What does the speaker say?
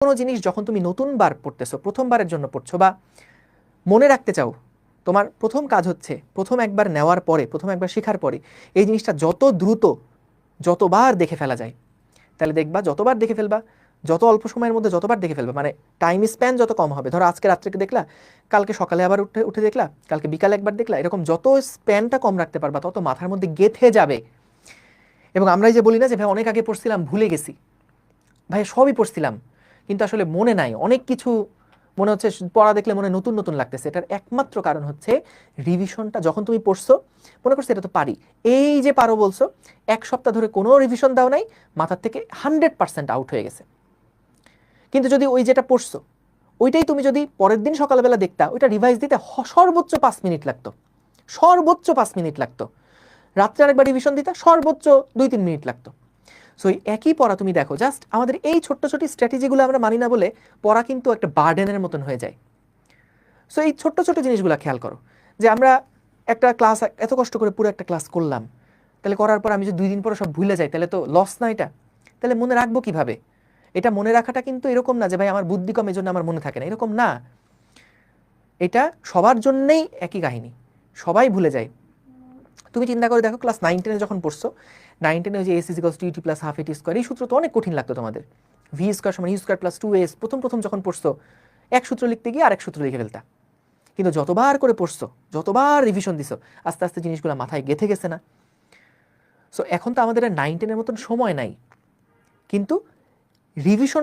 কোনো জিনিস যখন তুমি নতুনবার পড়তেছো, প্রথমবারের জন্য পড়ছো বা মনে রাখতে চাও, তোমার প্রথম কাজ হচ্ছে প্রথম একবার নেওয়ার পরে, প্রথম একবার শেখার পরে এই জিনিসটা যত দ্রুত, যতবার দেখে ফেলা যায়, তাহলে দেখবা যতবার দেখে ফেলবা, যত অল্প সময়ের মধ্যে যতবার দেখে ফেলবা মানে টাইম স্প্যান যত কম হবে। ধরো আজকে রাত্রেকে দেখলা, কালকে সকালে আবার উঠে উঠে দেখলা, কালকে বিকালে একবার দেখলা, এরকম যত স্প্যানটা কম রাখতে পারবা, তত মাথার মধ্যে গেথে যাবে। এবং আমরা যে বলি না যে, ভাই, অনেক আগে পড়ছিলাম, ভুলে গেছি। ভাই, সবই পড়ছিলাম। কিন্তু আসলে মনে নাই। অনেক কিছু মনে হচ্ছে, পড়া দেখলে মনে নতুন নতুন লাগতেছে। এটার একমাত্র কারণ হচ্ছে রিভিশনটা যখন তুমি পড়ছো, মনে করছ এটা তো পারি। এই যে পারো বলছো, এক সপ্তাহ ধরে কোনো রিভিশন দাও নাই, মাথার থেকে হান্ড্রেড পার্সেন্ট আউট হয়ে গেছে। কিন্তু যদি ওই যেটা পড়ছো, ওইটাই তুমি যদি পরের দিন সকালবেলা দেখতা, ওইটা রিভাইজ দিতে সর্বোচ্চ পাঁচ মিনিট লাগতো। সর্বোচ্চ পাঁচ মিনিট লাগতো। রাত্রে আরেকবার রিভিশন দিতে, সর্বোচ্চ দুই, তিন মিনিট লাগতো। সো একই পড়া তুমি দেখো জাস্ট আমাদের এই ছোট্ট ছোট স্ট্র্যাটেজিগুলো আমরা মানি না বলে পড়া কিন্তু একটা বার্ডেনের মতন হয়ে যায়। সো এই ছোট্ট ছোট জিনিসগুলো খেয়াল করো, যে আমরা একটা ক্লাস এত কষ্ট করে পুরো একটা ক্লাস করলাম, তাহলে করার পর আমি যদি দুই দিন পরে সব ভুলে যাই, তাহলে তো লস না এটা? তাহলে মনে রাখব কীভাবে? এটা মনে রাখাটা কিন্তু এরকম না যে, ভাই, আমার বুদ্ধি কম জন্য আমার মনে থাকে না। এরকম না। এটা সবার জন্যেই একই কাহিনী। সবাই ভুলে যায়। তুমি চিন্তা করে দেখো ক্লাস নাইন টেনে যখন পড়ছো নাইন টেনে ওই S equals two UT plus half AT square এই সূত্র তো অনেক কঠিন লাগতো তোমাদের। ভি স্কোয়ার সমান U square plus two S প্রথম প্রথম যখন পড়ছো, এক সূত্র লিখতে গিয়ে আরেক সূত্র লিখে ফেলতা। কিন্তু যতবার করে পড়ছো, যতবার রিভিশন দিছো, আস্তে আস্তে জিনিসগুলো মাথায় গেঁথে গেছে না। সো এখন তো আমাদের নাইন টেনের মতন সময় নাই। কিন্তু রিভিশন